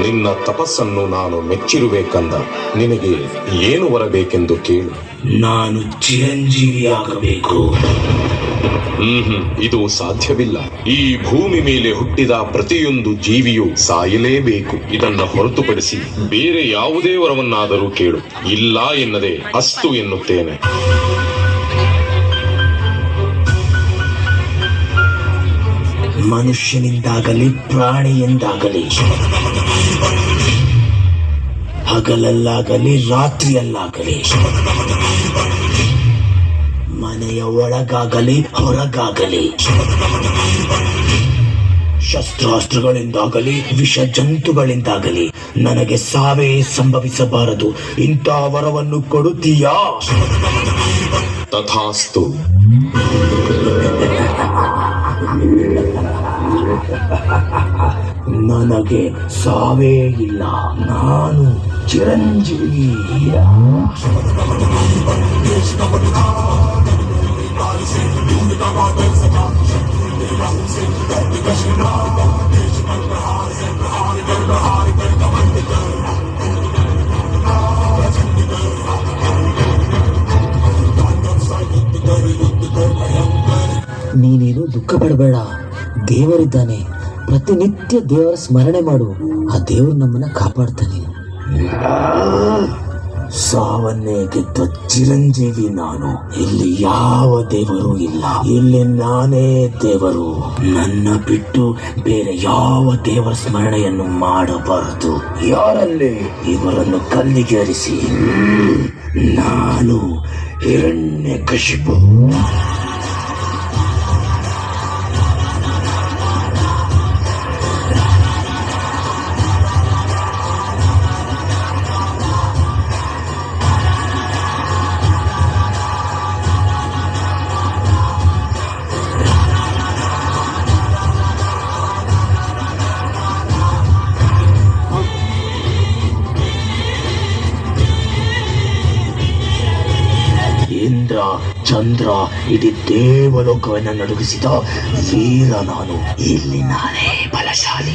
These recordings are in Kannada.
ನಿನ್ನ ತಪಸ್ಸನ್ನು ನಾನು ಮೆಚ್ಚಿರುಬೇಕಂದ ನಿನಗೆ ಏನು ಬರಬೇಕೆಂದು ಕೇಳು. ನಾನು ಚಿರಂಜೀವಿಯಾಗಬೇಕು. ಹ್ಮ್ ಇದು ಸಾಧ್ಯವಿಲ್ಲ. ಈ ಭೂಮಿ ಮೇಲೆ ಹುಟ್ಟಿದ ಪ್ರತಿಯೊಂದು ಜೀವಿಯೂ ಸಾಯಲೇಬೇಕು. ಇದನ್ನ ಹೊರತುಪಡಿಸಿ ಬೇರೆ ಯಾವುದೇ ವರವನ್ನಾದರೂ ಕೇಳು. ಇಲ್ಲ ಎನ್ನದೆ ಅಸ್ತು ಎನ್ನುತ್ತೇನೆ. ಮನುಷ್ಯನಿಂದಾಗಲಿ, ಪ್ರಾಣಿಯಿಂದಾಗಲಿ, ಹಗಲಲ್ಲಾಗಲಿ, ರಾತ್ರಿಯಲ್ಲಾಗಲಿ, ಮನೆಯ ಒಳಗಾಗಲಿ, ಹೊರಗಾಗಲಿ, ಶಸ್ತ್ರಾಸ್ತ್ರಗಳಿಂದಾಗಲಿ ವಿಷ ಜಂತುಗಳಿಂದಾಗಲಿ ನನಗೆ ಸಾವೇ ಸಂಭವಿಸಬಾರದು. ಇಂಥ ವರವನ್ನು ಕೊಡುತ್ತೀಯಾ? ತಥಾಸ್ತು. ನನಗೆ ಸಾವೇ ಇಲ್ಲ. ನಾನು ಚಿರಂಜೀವಿ. ನೀನೇನು ದುಃಖ ಪಡಬೇಡ. ದೇವರಿದ್ದಾನೆ. ಪ್ರತಿನಿತ್ಯ ದೇವರ ಸ್ಮರಣೆ ಮಾಡು. ಆ ದೇವರು ನಮ್ಮನ್ನ ಕಾಪಾಡ್ತಾನೆ. ಸಾವನ್ನೇ ಗೆದ್ದ ಚಿರಂಜೀವಿ ನಾನು. ಇಲ್ಲಿ ಯಾವ ದೇವರು ಇಲ್ಲ. ಇಲ್ಲಿ ನಾನೇ ದೇವರು. ನನ್ನ ಬಿಟ್ಟು ಬೇರೆ ಯಾವ ದೇವರ ಸ್ಮರಣೆಯನ್ನು ಮಾಡಬಾರದು. ಯಾರಲ್ಲಿ? ಇವರನ್ನು ಕಲ್ಲಿಗೆ ಅರಿಸಿ ನಾನು ಹಿರಣ್ಯ ಕಶಿಪು. ಇಂದ್ರ ಚಂದ್ರ ಇಡೀ ದೇವಲೋಕವನ್ನು ನಡುಗಿಸಿದ ವೀರ ನಾನು. ಇಲ್ಲಿ ನಾನೇ ಬಲಶಾಲಿ.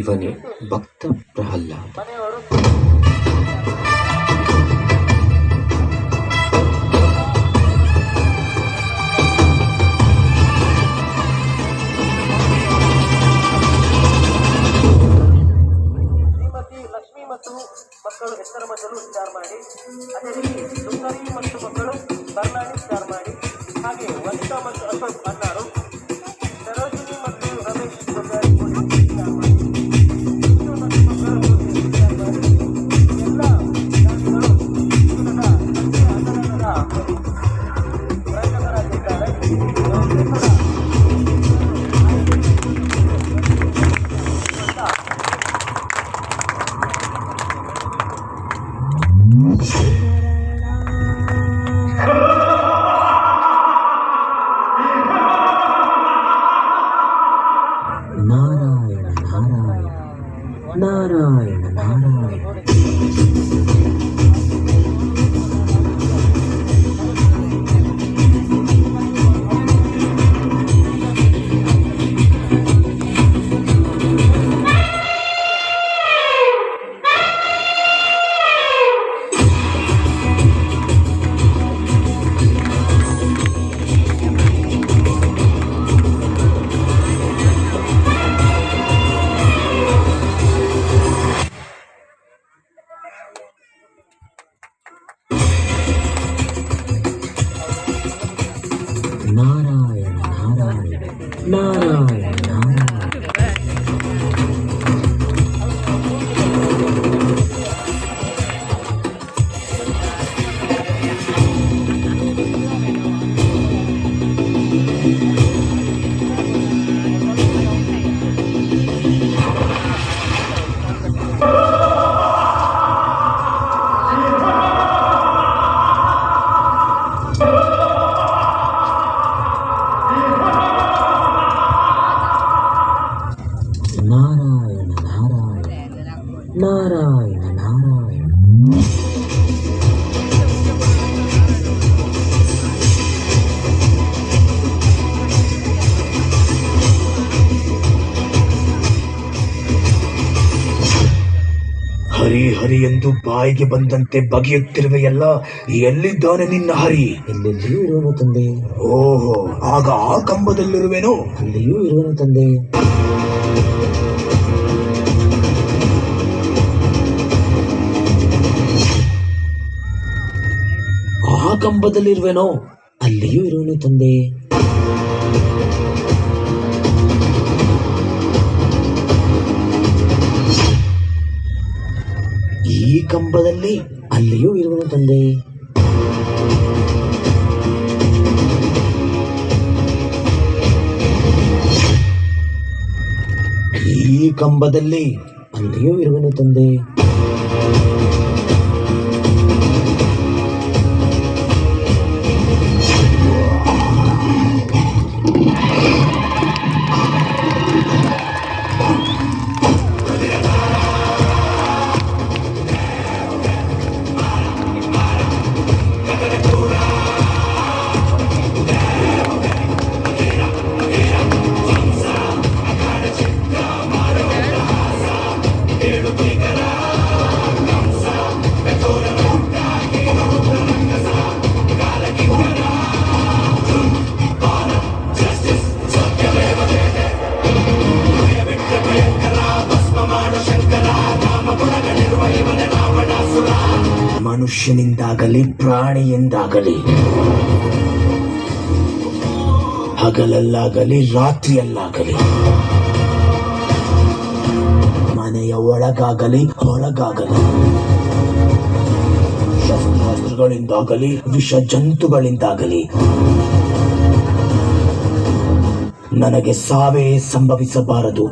ಇವನೇ ಭಕ್ತ ಪ್ರಹ್ಲಾದ. ಮಕ್ಕಳು ಎತ್ತರ ಮಕ್ಕಳು ವಿಚಾರ ಮಾಡಿ, ಅದೇ ರೀತಿ ಮತ್ತು ಮಕ್ಕಳು ಬರ್ನಾಡಿ ವಿಚಾರ ಮಾಡಿ, ಹಾಗೆ ವನಿತಾ ಮತ್ತು ಅಶೋಕ್ ಅನ್ನಾರು nine ナーライーライナーライ ಎಂದು ಬಾಯಿಗೆ ಬಂದಂತೆ ಬಗೆಯುತ್ತಿರುವೆಯಲ್ಲ ಎಲ್ಲಿದ್ದಾನೆ ನಿನ್ನ ಹರಿ? ಎಲ್ಲೆಲ್ಲಿಯೂ ಇರುವನು ತಂದೆ. ಓಹೋ ಆಗ ಆ ಕಂಬದಲ್ಲಿರುವೆನೋ? ಅಲ್ಲಿಯೂ ಇರುವನು ತಂದೆ. ಆ ಕಂಬದಲ್ಲಿರುವೆನೋ? ಅಲ್ಲಿಯೂ ಇರುವನು ತಂದೆ. ಈ ಕಂಬದಲ್ಲಿ ಅಲ್ಲಿಯೂ ಇರುವನು ತಂದೆ. ಈ ಕಂಬದಲ್ಲಿ ಅಲ್ಲಿಯೂ ಇರುವನು ತಂದೆ. ಮನುಷ್ಯನಿಂದಾಗಲಿ ಪ್ರಾಣಿಯಿಂದಾಗಲಿ ಹಗಲಲ್ಲಾಗಲಿ ರಾತ್ರಿಯಲ್ಲಾಗಲಿ ಮನೆಯ ಒಳಗಾಗಲಿ ಹೊರಗಾಗಲಿ. ಶಸ್ತ್ರಾಸ್ತ್ರಗಳಿಂದಾಗಲಿ ವಿಷ ಜಂತುಗಳಿಂದಾಗಲಿ ನನಗೆ ಸಾವೇ ಸಂಭವಿಸಬಾರದು.